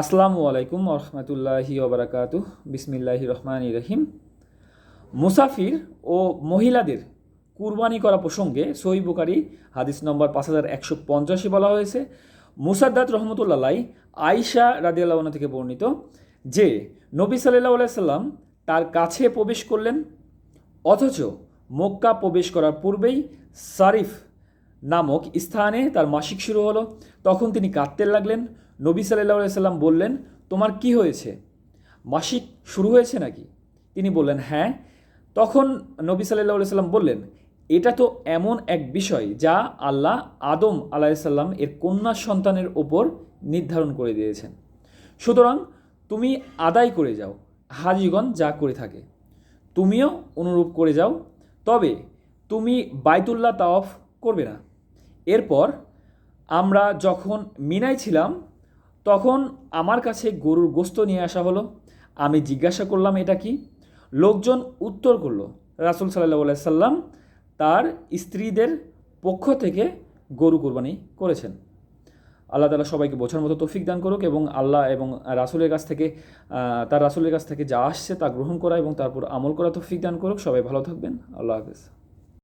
আসসালামু আলাইকুম রহমতুল্লাহি ওবরাকাতু বিসমিল্লাহি রহমান রহিম। মুসাফির ও মহিলাদের কুরবানি করা প্রসঙ্গে সই বুকারি হাদিস নম্বর পাঁচ হাজার একশো পঞ্চাশে বলা হয়েছে মুসাদ্দাত রহমতুল্লাহ আয়শা রাদিয়াল্লাহনা থেকে বর্ণিত যে নবী সাল্লাহ আলাইসাল্লাম তার কাছে প্রবেশ করলেন, অথচ মক্কা প্রবেশ করার পূর্বেই সারিফ নামক স্থানে তার মাসিক শুরু হলো। তখন তিনি কাঁদতে লাগলেন। নবী সাল্লাহ সাল্লাম বললেন, তোমার কি হয়েছে? মাসিক শুরু হয়েছে নাকি? তিনি বললেন হ্যাঁ। তখন নবী সাল্লাহ সাল্লাম বললেন, এটা তো এমন এক বিষয় যা আল্লাহ আদম আলাইসাল্লাম এর কন্যা সন্তানের ওপর নির্ধারণ করে দিয়েছেন। সুতরাং তুমি আদায় করে যাও, হাজিগণ যা করে থাকে। তুমিও অনুরূপ করে যাও। তবে তুমি বাইতুল্লাহ তাওয়াফ করবে না। এরপর আমরা যখন মিনায় ছিলাম, তখন আমার কাছে গরুর গোস্ত নিয়ে আসা হলো। আমি জিজ্ঞাসা করলাম, এটা কি? লোকজন উত্তর করল, রাসুল সাল্লাহ সাল্লাম তার স্ত্রীদের পক্ষ থেকে গরু কোরবানি করেছেন। আল্লাহ তালা সবাইকে বোঝার মতো তৌফিক দান করুক এবং আল্লাহ এবং রাসুলের কাছ থেকে তার রাসুলের কাছ থেকে যা আসছে তা গ্রহণ করা এবং তারপর আমল করা তৌফিক দান করুক। সবাই ভালো থাকবেন। আল্লাহ হাফেজ।